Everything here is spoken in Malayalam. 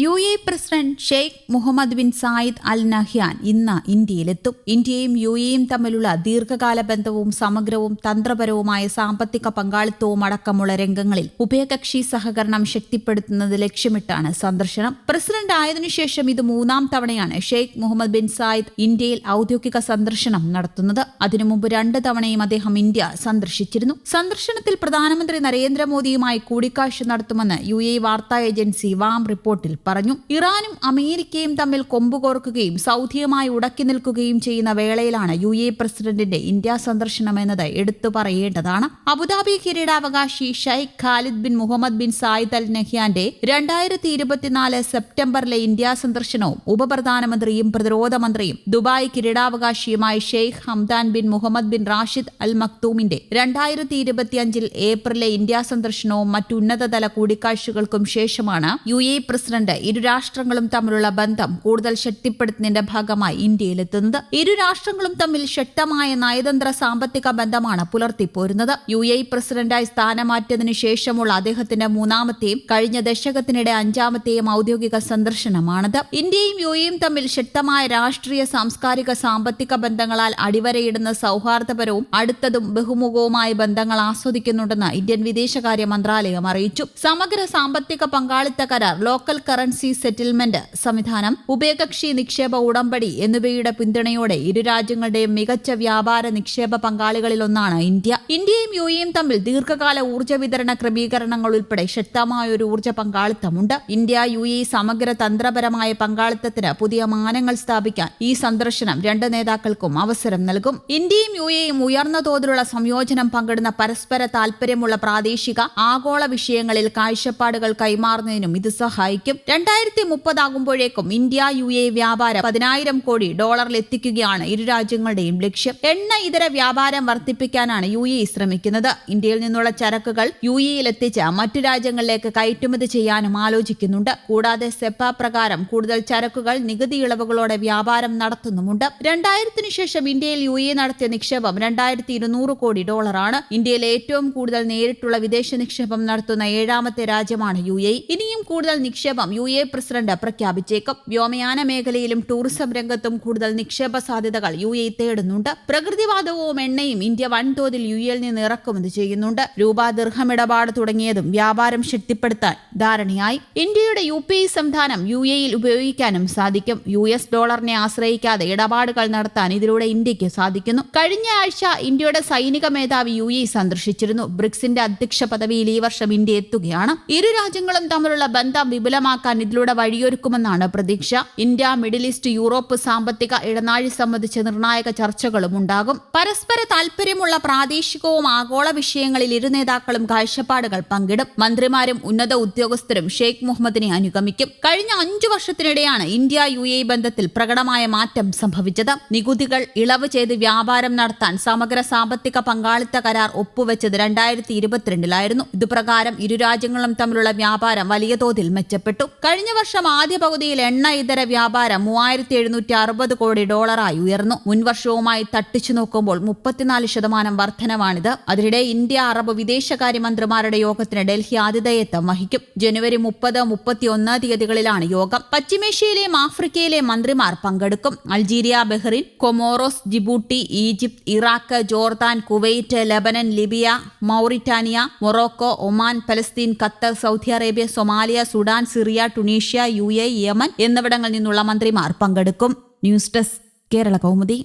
U A president Sheikh Mohammed bin Zayed Al Nahyan ഇന്ന് ഇന്ത്യയിലെത്തും. ഇന്ത്യയും യു എയും തമ്മിലുള്ള ദീർഘകാല ബന്ധവും സമഗ്രവും തന്ത്രപരവുമായ സാമ്പത്തിക പങ്കാളിത്തവും അടക്കമുള്ള രംഗങ്ങളിൽ ഉഭയകക്ഷി സഹകരണം ശക്തിപ്പെടുത്തുന്നത് ലക്ഷ്യമിട്ടാണ് സന്ദർശനം. പ്രസിഡന്റ് ആയതിനുശേഷം ഇത് മൂന്നാം തവണയാണ് ഷെയ്ഖ് മുഹമ്മദ് ബിൻ സായിദ് ഇന്ത്യയിൽ ഔദ്യോഗിക സന്ദർശനം നടത്തുന്നത്. അതിനു മുമ്പ് രണ്ട് തവണയും അദ്ദേഹം ഇന്ത്യ സന്ദർശിച്ചിരുന്നു. സന്ദർശനത്തിൽ പ്രധാനമന്ത്രി നരേന്ദ്രമോദിയുമായി കൂടിക്കാഴ്ച നടത്തുമെന്ന് യു എ വാർത്താ ഏജൻസി വാം റിപ്പോർട്ടിൽ പറഞ്ഞു. ഇറാനും അമേരിക്കയും തമ്മിൽ കൊമ്പുകോർക്കുകയും സൗദിയുമായി ഉടക്കി നിൽക്കുകയും ചെയ്യുന്ന വേളയിലാണ് യു എ പ്രസിഡന്റിന്റെ ഇന്ത്യ സന്ദർശനം എന്നത് എടുത്തു പറയേണ്ടതാണ്. അബുദാബി കിരീടാവകാശി Sheikh Khalid bin Mohammed bin Zayed Al നഹ്യാന്റെ രണ്ടായിരത്തി ഇരുപത്തിനാല് സെപ്റ്റംബറിലെ ഇന്ത്യ സന്ദർശനവും ഉപപ്രധാനമന്ത്രിയും പ്രതിരോധ മന്ത്രിയും Dubai കിരീടാവകാശിയുമായ Sheikh Hamdan bin Mohammed bin Rashid Al മക്തൂമിന്റെ രണ്ടായിരത്തി ഇരുപത്തിയഞ്ചിൽ ഏപ്രിലെ ഇന്ത്യ സന്ദർശനവും മറ്റു ഉന്നതതല കൂടിക്കാഴ്ചകൾക്കും ശേഷമാണ് യു എ പ്രസിഡന്റ് ഇരു രാഷ്ട്രങ്ങളും തമ്മിലുള്ള ബന്ധം കൂടുതൽ ശക്തിപ്പെടുത്തുന്നതിന്റെ ഭാഗമായി ഇന്ത്യയിലെത്തുന്നത്. ഇരു രാഷ്ട്രങ്ങളും തമ്മിൽ ശക്തമായ നയതന്ത്ര സാമ്പത്തിക ബന്ധമാണ് പുലർത്തിപ്പോരുന്നത്. യു എ പ്രസിഡന്റായി സ്ഥാനമാറ്റതിനു ശേഷമുള്ള അദ്ദേഹത്തിന്റെ മൂന്നാമത്തെയും കഴിഞ്ഞ ദശകത്തിനിടെ അഞ്ചാമത്തെയും ഔദ്യോഗിക സന്ദർശനമാണിത്. ഇന്ത്യയും യു എയും തമ്മിൽ ശക്തമായ രാഷ്ട്രീയ സാംസ്കാരിക സാമ്പത്തിക ബന്ധങ്ങളാൽ അടിവരയിടുന്ന സൗഹാർദ്ദപരവും അടുത്തതും ബഹുമുഖവുമായ ബന്ധങ്ങൾ ആസ്വദിക്കുന്നുണ്ടെന്ന് ഇന്ത്യൻ വിദേശകാര്യ മന്ത്രാലയം അറിയിച്ചു. സമഗ്ര സാമ്പത്തിക പങ്കാളിത്ത കരാർ ലോക്കൽ കറൻസി കറൻസി സെറ്റിൽമെന്റ് സംവിധാനം ഉഭയകക്ഷി നിക്ഷേപ ഉടമ്പടി എന്നിവയുടെ പിന്തുണയോടെ ഇരു രാജ്യങ്ങളുടെയും മികച്ച വ്യാപാര നിക്ഷേപ പങ്കാളികളിലൊന്നാണ് ഇന്ത്യ. ഇന്ത്യയും യു എയും തമ്മിൽ ദീർഘകാല ഊർജ വിതരണ ക്രമീകരണങ്ങൾ ഉൾപ്പെടെ ശക്തമായ ഒരു ഊർജ പങ്കാളിത്തമുണ്ട്. ഇന്ത്യ യു എ സമഗ്ര തന്ത്രപരമായ പങ്കാളിത്തത്തിന് പുതിയ മാനങ്ങൾ സ്ഥാപിക്കാൻ ഈ സന്ദർശനം രണ്ട് നേതാക്കൾക്കും അവസരം നൽകും. ഇന്ത്യയും യു എയും ഉയർന്ന തോതിലുള്ള സംയോജനം പങ്കിടുന്ന പരസ്പര താൽപര്യമുള്ള പ്രാദേശിക ആഗോള വിഷയങ്ങളിൽ കാഴ്ചപ്പാടുകൾ കൈമാറുന്നതിനും ഇത് സഹായിക്കും. രണ്ടായിരത്തി മുപ്പതാകുമ്പോഴേക്കും ഇന്ത്യ യു എ വ്യാപാരം പതിനായിരം കോടി ഡോളറിൽ എത്തിക്കുകയാണ് ഇരു രാജ്യങ്ങളുടെയും ലക്ഷ്യം. എണ്ണ ഇതര വ്യാപാരം വർദ്ധിപ്പിക്കാനാണ് യു എ ശ്രമിക്കുന്നത്. ഇന്ത്യയിൽ നിന്നുള്ള ചരക്കുകൾ യു എയിൽ എത്തിച്ച് മറ്റു രാജ്യങ്ങളിലേക്ക് കയറ്റുമതി ചെയ്യാനും ആലോചിക്കുന്നുണ്ട്. കൂടാതെ സെപ്പ പ്രകാരം കൂടുതൽ ചരക്കുകൾ നികുതി ഇളവുകളോടെ വ്യാപാരം നടത്തുന്നുമുണ്ട്. രണ്ടായിരത്തിനു ശേഷം ഇന്ത്യയിൽ യു എ നടത്തിയ നിക്ഷേപം രണ്ടായിരത്തി ഇരുന്നൂറ് കോടി ഡോളറാണ്. ഇന്ത്യയിലെ ഏറ്റവും കൂടുതൽ നേരിട്ടുള്ള വിദേശ നിക്ഷേപം നടത്തുന്ന ഏഴാമത്തെ രാജ്യമാണ് യു എ. ഇനിയും കൂടുതൽ നിക്ഷേപം യു എ പ്രസിഡന്റ് പ്രഖ്യാപിച്ചേക്കും. വ്യോമയാന മേഖലയിലും ടൂറിസം രംഗത്തും കൂടുതൽ നിക്ഷേപ സാധ്യതകൾ യു എ തേടുന്നുണ്ട്. പ്രകൃതിവാദവും എണ്ണയും ഇന്ത്യ വൻതോതിൽ യു എയിൽ നിന്ന് ഇറക്കുമതി ചെയ്യുന്നുണ്ട്. രൂപ ദീർഘം ഇടപാട് തുടങ്ങിയതും വ്യാപാരം ശക്തിപ്പെടുത്താൻ ധാരണയായി. ഇന്ത്യയുടെ യു പി ഐ സംവിധാനം യു എയിൽ ഉപയോഗിക്കാനും സാധിക്കും. യു എസ് ഡോളറിനെ ആശ്രയിക്കാതെ ഇടപാടുകൾ നടത്താൻ ഇതിലൂടെ ഇന്ത്യയ്ക്ക് സാധിക്കുന്നു. കഴിഞ്ഞ ആഴ്ച ഇന്ത്യയുടെ സൈനിക മേധാവി യു എ സന്ദർശിച്ചിരുന്നു. ബ്രിക്സിന്റെ അധ്യക്ഷ പദവിയിൽ ഈ വർഷം ഇന്ത്യ എത്തുകയാണ്. ഇരു രാജ്യങ്ങളും തമ്മിലുള്ള ബന്ധം വിപുലമാക്കാൻ ഇതിലൂടെ വഴിയൊരുക്കുമെന്നാണ് പ്രതീക്ഷ. ഇന്ത്യ മിഡിൽ ഈസ്റ്റ് യൂറോപ്പ് സാമ്പത്തിക ഇടനാഴി സംബന്ധിച്ച് നിർണായക ചർച്ചകളും ഉണ്ടാകും. പരസ്പര താൽപര്യമുള്ള പ്രാദേശികവും ആഗോള വിഷയങ്ങളിൽ ഇരു നേതാക്കളും കാഴ്ചപ്പാടുകൾ പങ്കിടും. മന്ത്രിമാരും ഉന്നത ഉദ്യോഗസ്ഥരും ഷെയ്ഖ് മുഹമ്മദിനെ അനുഗമിക്കും. കഴിഞ്ഞ അഞ്ചു വർഷത്തിനിടെയാണ് ഇന്ത്യ യു എ ബന്ധത്തിൽ പ്രകടമായ മാറ്റം സംഭവിച്ചത്. നികുതികൾ ഇളവ് ചെയ്ത് വ്യാപാരം നടത്താൻ സമഗ്ര സാമ്പത്തിക പങ്കാളിത്ത കരാർ ഒപ്പുവെച്ചത് രണ്ടായിരത്തി ഇരുപത്തിരണ്ടിലായിരുന്നു. ഇതുപ്രകാരം ഇരു രാജ്യങ്ങളും തമ്മിലുള്ള വ്യാപാരം വലിയ തോതിൽ മെച്ചപ്പെട്ടു. കഴിഞ്ഞ വർഷം ആദ്യ പകുതിയിൽ എണ്ണ ഇതര വ്യാപാരം മൂവായിരത്തി എഴുന്നൂറ്റി അറുപത് കോടി ഡോളറായി ഉയർന്നു. മുൻവർഷവുമായി തട്ടിച്ചു നോക്കുമ്പോൾ മുപ്പത്തിനാല് ശതമാനം വർധനവാണിത്. അതിനിടെ ഇന്ത്യ അറബ് വിദേശകാര്യമന്ത്രിമാരുടെ യോഗത്തിന് ഡൽഹി ആതിഥേയത്വം വഹിക്കും. ജനുവരി മുപ്പത് മുപ്പത്തിയൊന്ന് തീയതികളിലാണ് യോഗം. പശ്ചിമേഷ്യയിലെയും ആഫ്രിക്കയിലെയും മന്ത്രിമാർ പങ്കെടുക്കും. Algeria Bahrain Comoros Djibouti Egypt Iraq Jordan Kuwait Lebanon Libya Mauritania Morocco Oman Palestine Qatar Saudi Arabia Somalia Sudan Syria Tunisia U A Yemen എന്നിവിടങ്ങളിൽ നിന്നുള്ള മന്ത്രിമാർ പങ്കെടുക്കും. News desk Kerala Kaumudi.